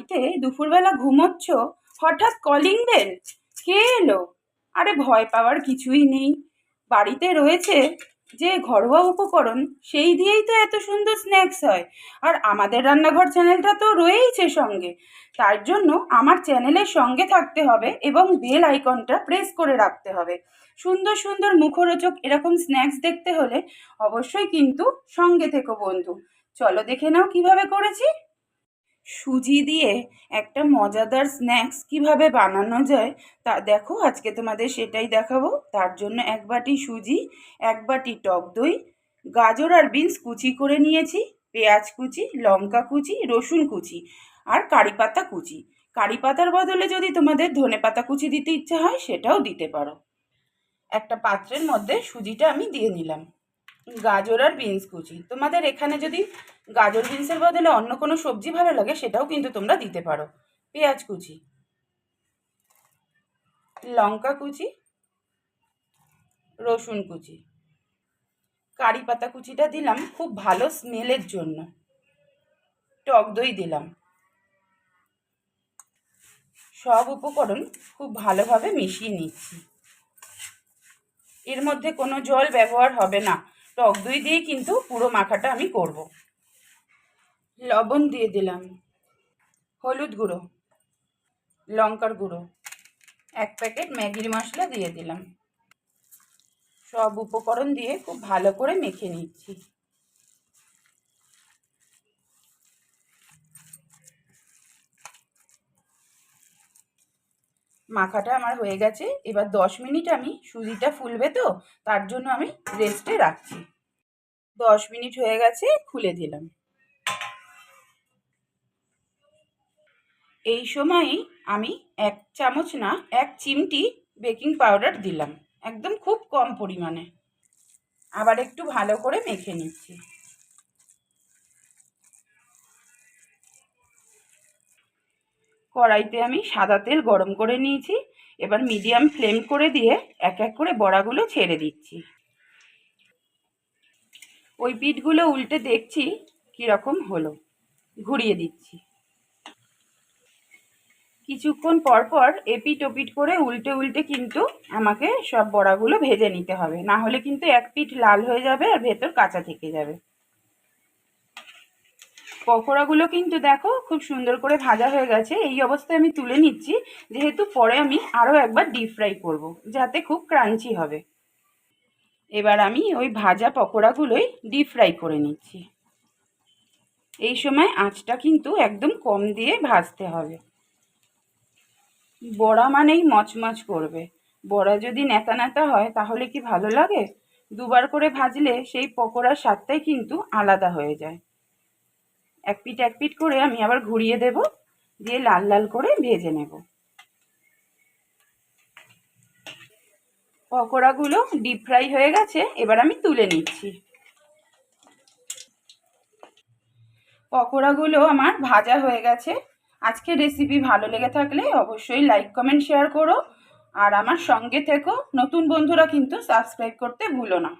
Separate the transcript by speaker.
Speaker 1: বাড়িতে দুপুরবেলা ঘুমোচ্ছ? হঠাৎ কলিং বেল কে এলো? আরে ভয় পাওয়ার কিছুই নেই। বাড়িতে রয়েছে যে ঘরোয়া উপকরণ, সেই দিয়েই তো এত সুন্দর স্ন্যাক্স হয়। আর আমাদের রান্নাঘর চ্যানেলটা তো রয়েইছে সঙ্গে। তার জন্য আমার চ্যানেলের সঙ্গে থাকতে হবে এবং বেল আইকনটা প্রেস করে রাখতে হবে। সুন্দর সুন্দর মুখরোচক এরকম স্ন্যাক্স দেখতে হলে অবশ্যই কিন্তু সঙ্গে থেকো বন্ধু। চলো দেখে নাও কীভাবে করেছি। সুজি দিয়ে একটা মজাদার স্ন্যাক্স কীভাবে বানানো যায়, তা দেখো, আজকে তোমাদের সেটাই দেখাবো। তার জন্য এক বাটি সুজি, এক বাটি টক দই, গাজর আর বিনস কুচি করে নিয়েছি, পেঁয়াজ কুচি, লঙ্কা কুচি, রসুন কুচি আর কারি পাতা কুচি। কারি পাতার বদলে যদি তোমাদের ধনে পাতা কুচি দিতে ইচ্ছে হয়, সেটাও দিতে পারো। একটা পাত্রের মধ্যে সুজিটা আমি দিয়ে নিলাম। গাজর আর বিনস কুচি। তোমাদের এখানে যদি গাজর বিনসের বদলে অন্য কোনো সবজি ভালো লাগে সেটাও কিন্তু তোমরা দিতে পারো। পেঁয়াজ কুচি। লঙ্কা কুচি। রসুন কুচি। কারি পাতা কুচিটা দিলাম খুব ভালো স্মেলের জন্য। টক দই দিলাম। সব উপকরণ খুব ভালোভাবে মিশিয়ে নিচ্ছি। এর মধ্যে কোনো জল ব্যবহার হবে না। টক দই দিয়ে কিন্তু পুরো মাখাটা আমি করব। লবণ দিয়ে দিলাম। হলুদ গুঁড়ো, লঙ্কার গুঁড়ো, এক প্যাকেট ম্যাগির মশলা দিয়ে দিলাম। সব উপকরণ দিয়ে খুব ভালো করে মেখে নিচ্ছি। মাখাটা আমার হয়ে গেছে। এবার দশ মিনিট আমি সুজিটা ফুলবে তো, তার জন্য আমি রেস্টে রাখছি। দশ মিনিট হয়ে গেছে, খুলে দিলাম। এই সময়ই আমি এক চামচ না, এক চিমটি বেকিং পাউডার দিলাম। একদম খুব কম পরিমাণে। আবার একটু ভালো করে মেখে নিচ্ছি। কড়াইতে আমি সাদা তেল গরম করে নিয়েছি। এবার মিডিয়াম ফ্লেম করে দিয়ে এক এক করে বড়াগুলো ছেড়ে দিচ্ছি। ওই পিঠগুলো উল্টে দেখছি কীরকম হলো। ঘুরিয়ে দিচ্ছি। কিছুক্ষণ পর পর এপিট ওপিট করে উল্টে উল্টে কিন্তু আমাকে সব বড়াগুলো ভেজে নিতে হবে। না হলে কিন্তু এক পিঠ লাল হয়ে যাবে আর ভেতর কাঁচা থেকে যাবে। পকোড়াগুলো কিন্তু দেখো খুব সুন্দর করে ভাজা হয়ে গেছে। এই অবস্থায় আমি তুলে নিচ্ছি। যেহেতু পরে আমি আরও একবার ডিপ ফ্রাই করব, যাতে খুব ক্রাঞ্চি হবে। এবার আমি ওই ভাজা পকোড়াগুলোই ডিপ ফ্রাই করে নিচ্ছি। এই সময় আঁচটা কিন্তু একদম কম দিয়ে ভাজতে হবে। বড়া মানেই মচমচ করবে। বড়া যদি নেতা নেতা হয়, তাহলে কি ভালো লাগে? দুবার করে ভাজলে সেই পকোড়ার স্বাদটাই কিন্তু আলাদা হয়ে যায়। এক পিঠ এক পিঠ করে আমি আবার ঘুরিয়ে দেব, দিয়ে লাল লাল করে ভেজে নেব। পকোড়াগুলো ডিপ ফ্রাই হয়ে গেছে, এবার আমি তুলে নিচ্ছি। পকোড়াগুলো আমার ভাজা হয়ে গেছে। আজকের রেসিপি ভালো লেগে থাকলে অবশ্যই লাইক কমেন্ট শেয়ার করো। আর আমার সঙ্গে থেকো। নতুন বন্ধুরা কিন্তু সাবস্ক্রাইব করতে ভুলো না।